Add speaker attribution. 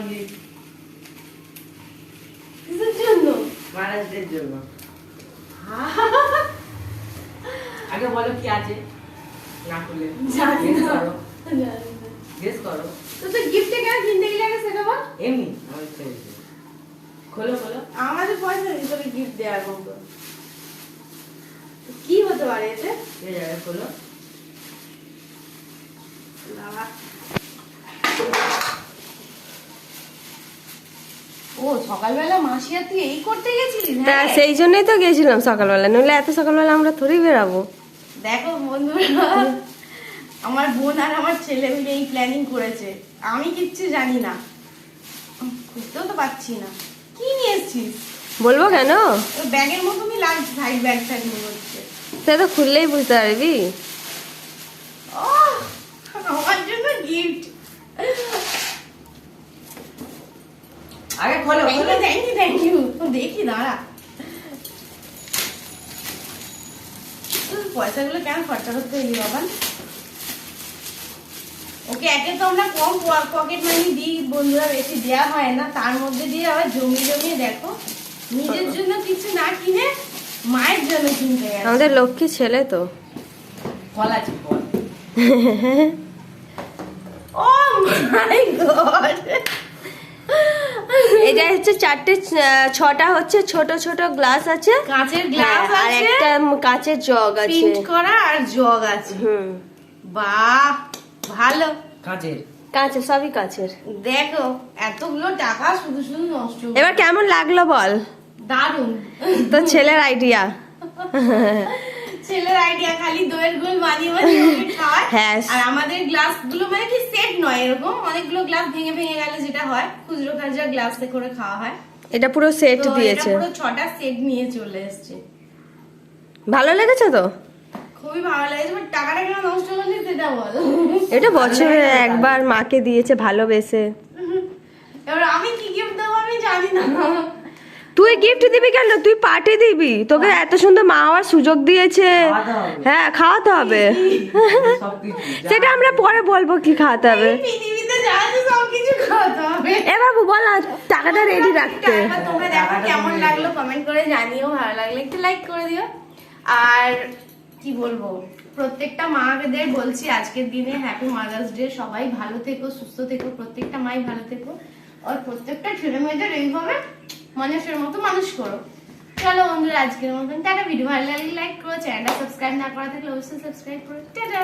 Speaker 1: আমার
Speaker 2: কিসের জন্য?
Speaker 1: মহারাজদের জন্য। আগে বলো কি আছে? না খুলে
Speaker 2: জানি না।
Speaker 1: করো।
Speaker 2: জানি না।
Speaker 1: গেস করো।
Speaker 2: তো তুই গিফটে কেন কিনতে গেলে আগে সেটা বল।
Speaker 1: এমনি আমার ইচ্ছা হয়েছে। খোলো খোলো।
Speaker 2: আমাদের পয়সা নেই তোকে গিফট দেওয়ার মতো তো। কি হতে পারে এতে?
Speaker 1: খোলো।
Speaker 2: বাবা ও সকালবেলা মাসি আর তুই এই করতে
Speaker 3: তা
Speaker 2: হ্যাঁ।
Speaker 3: সেই জন্যই তো গেছিলাম সকালবেলা নইলে এত সকালবেলা আমরা বেরাবো
Speaker 2: দেখো বন্ধুরা আমার বোন আর আমার ছেলে মিলে এই প্ল্যানিং করেছে। আমি কিচ্ছু জানি না। খুঁজতেও তো পাচ্ছি না। কি নিয়ে এসছিস?
Speaker 3: বলব কেন?
Speaker 2: ব্যাগের মতনই লাগছে সাইড হচ্ছে
Speaker 3: সে তো খুললেই বুঝতে পারবি।
Speaker 2: ও আমার জন্য গিফট
Speaker 1: আগে খোলো খোলো।
Speaker 2: থ্যাংক ইউ থ্যাংক ইউ দেখি দাঁড়া। পয়সাগুলো কেন খরচা করতে এলি বাবা? ওকে একে তো আমরা কম পকেট মানি দিই বন্ধুরা বেশি দেওয়া হয় না। তার মধ্যে দিয়ে আবার জমিয়ে জমিয়ে দেখো। নিজের জন্য কিছু না কিনে মায়ের জন্য কিনতে গেছে।
Speaker 3: আমাদের লক্ষ্মী ছেলে তো।
Speaker 1: ফল আছে ফল।
Speaker 2: ও মাই গড!
Speaker 3: হচ্ছে চারটে ছটা হচ্ছে ছোট ছোট গ্লাস আছে।
Speaker 2: কাঁচের
Speaker 3: হ্যাঁ,
Speaker 2: গ্লাস
Speaker 3: আর একটা কাঁচের জগ আছে।
Speaker 2: প্রিন্ট করা আর জগ আছে।
Speaker 3: হুম।
Speaker 2: বাহ ভালো।
Speaker 1: কাঁচের।
Speaker 3: কাঁচের সবই কাঁচের।
Speaker 2: দেখো এতগুলো টাকা শুধু শুধু নষ্ট
Speaker 3: এবার কেমন লাগল বল?
Speaker 2: দারুণ।
Speaker 3: তো ছেলের আইডিয়া
Speaker 2: ছেলের আইডিয়া খালি দইয়ের গোল বানিয়ে বানিয়ে।
Speaker 3: হ্যাঁ।
Speaker 2: আর আমাদের গ্লাসগুলো মানে কি সেট নয় এরকম অনেকগুলো গ্লাস ভেঙে ভেঙে গেলে যেটা হয় খুচরো খাজা গ্লাসে করে খাওয়া হয়।
Speaker 3: এটা পুরো সেট দিয়েছে।
Speaker 2: পুরো ছটা সেট নিয়ে চলে এসেছে।
Speaker 3: ভালো লেগেছে তো?
Speaker 2: খুবই ভালো লাগছে বাট টাকাটা কেন নষ্ট করলি সেটা বল।
Speaker 3: এটা বছরে একবার মাকে দিয়েছে ভালোবেসে।
Speaker 2: এবার আমি কি গিফট দেবো আমি জানি না।
Speaker 3: তুই গিফট দিবি কেন? তুই পার্টি দিবি। তোকে এত সুন্দর মা হওয়ার সুযোগ দিয়েছে। হ্যাঁ খাওয়াতে হবে। সেটা আমরা পরে বলব কি খাওয়াতে হবে। এ বাবু বল টাকাটা রেডি রাখতে।
Speaker 2: এবার তোমরা দেখো কেমন লাগল কমেন্ট করে জানিও ভালো লাগলে একটু লাইক করে দিও। আর কি বলব প্রত্যেকটা মাদের বলছি আজকের দিনে হ্যাপি মাদার্স ডে সবাই ভালো থেকো সুস্থ থেকো প্রত্যেকটা মাই ভালো থেকো। আর প্রত্যেকটা ছেলে মেয়েদের এইভাবে মানুষের মতো মানুষ করো। চলো বন্ধুরা, আজকের মতন টাটা ভিডিও ভালো লাগলে লাইক করো চ্যানেলটা সাবস্ক্রাইব না করা থাকলে অবশ্যই সাবস্ক্রাইব করো। টাটা!